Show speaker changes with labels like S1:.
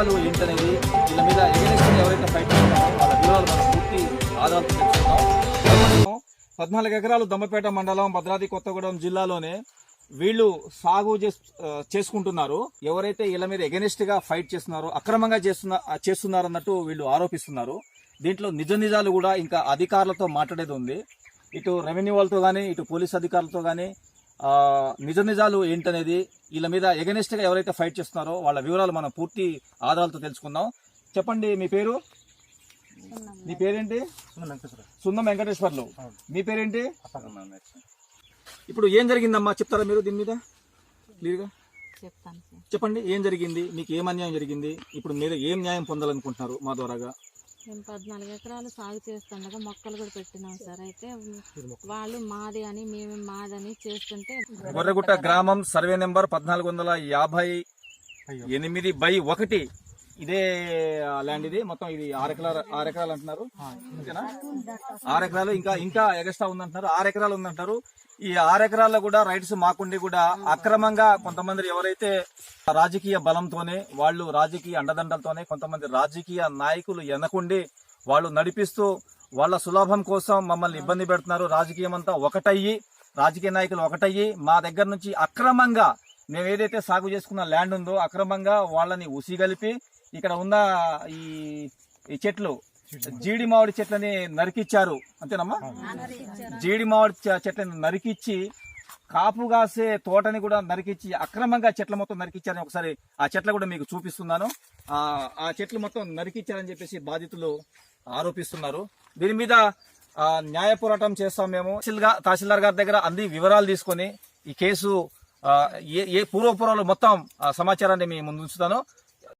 S1: విషయాలు ఏంటనేది వీళ్ళ మీద ఎగనిస్ట్ ఎవరైతే ఫైట్ చేస్తున్నారో వాళ్ళ వివరాలు మనం పూర్తి పద్నాలుగు ఎకరాలు దమ్మపేట మండలం భద్రాద్రి కొత్తగూడెం జిల్లాలోనే వీళ్ళు సాగు చేసుకుంటున్నారు. ఎవరైతే వీళ్ళ మీద ఎగనిస్ట్గా ఫైట్ చేస్తున్నారో అక్రమంగా చేస్తున్న చేస్తున్నారన్నట్టు వీళ్ళు ఆరోపిస్తున్నారు. దీంట్లో నిజ నిజాలు కూడా ఇంకా అధికారులతో మాట్లాడేది ఉంది. ఇటు రెవెన్యూ వాళ్ళతో కానీ ఇటు పోలీస్ అధికారులతో కానీ నిజ నిజాలు ఏంటనేది వీళ్ళ మీద ఎగనిస్ట్గా ఎవరైతే ఫైట్ చేస్తున్నారో వాళ్ళ వివరాలు మనం పూర్తి ఆధారాలతో తెలుసుకుందాం. చెప్పండి మీ పేరు? మీ పేరేంటి? సున్నం వెంకటేశ్వర్లు. మీ పేరేంటి? ఇప్పుడు ఏం జరిగిందమ్మా? చెప్తారా మీరు దీని మీద? క్లియర్గా? చెప్పండి ఏం జరిగింది? మీకు ఏం అన్యాయం జరిగింది? ఇప్పుడు మీరు ఏం న్యాయం పొందాలనుకుంటున్నారు మా ద్వారాగా?
S2: మేము పద్నాలుగు ఎకరాలు సాగు చేస్తుండగా మొక్కలు కూడా పెట్టినాం సార్. అయితే వాళ్ళు మాది అని మేము మాదని చేస్తుంటే
S1: గొర్రెగుట్ట గ్రామం సర్వే నెంబర్ పద్నాలుగు వందల యాభై ఎనిమిది బై ఒకటి. ఇదే ల్యాండ్ ఇది. మొత్తం ఇది ఆరు ఆరెకరాలు ఆరు ఎకరాలు అంటున్నారు. ఓకేనా? ఆరు ఎకరాలు ఇంకా ఇంకా ఎగస్ట్రా ఉందంటున్నారు. ఆరు ఎకరాలు ఉందంటారు. ఈ ఆరు ఎకరాల్లో కూడా రైట్స్ మాకుండి కూడా అక్రమంగా కొంతమంది ఎవరైతే రాజకీయ బలంతోనే వాళ్ళు రాజకీయ అండదండలతోనే కొంతమంది రాజకీయ నాయకులు ఎనకుండి వాళ్ళు నడిపిస్తూ వాళ్ళ సులభం కోసం మమ్మల్ని ఇబ్బంది పెడుతున్నారు. రాజకీయం అంతా ఒకటయ్యి రాజకీయ నాయకులు ఒకటయ్యి. మా దగ్గర నుంచి అక్రమంగా మేము ఏదైతే సాగు చేసుకున్న ల్యాండ్ ఉందో అక్రమంగా వాళ్ళని ఉసిగలిపి ఇక్కడ ఉన్న ఈ చెట్లు జీడి మామిడి చెట్లని నరికిచ్చారు. అంతేనమ్మా? జీడి మామిడి చెట్లని నరికిచ్చి కాపు కాసే తోటని కూడా నరికిచ్చి అక్రమంగా చెట్ల మొత్తం నరికిచ్చారని ఒకసారి ఆ చెట్ల కూడా మీకు చూపిస్తున్నాను. ఆ చెట్లు మొత్తం నరికిచ్చారని చెప్పేసి బాధితులు ఆరోపిస్తున్నారు. దీని మీద న్యాయ పోరాటం చేస్తాం మేము. తహసీల్గా తహసీల్దార్ గారి దగ్గర అన్ని వివరాలు తీసుకొని ఈ కేసు ఏ ఏ పూర్వపురాలు మొత్తం ఆ, సమాచారాన్ని మీ ముందుంచుతాను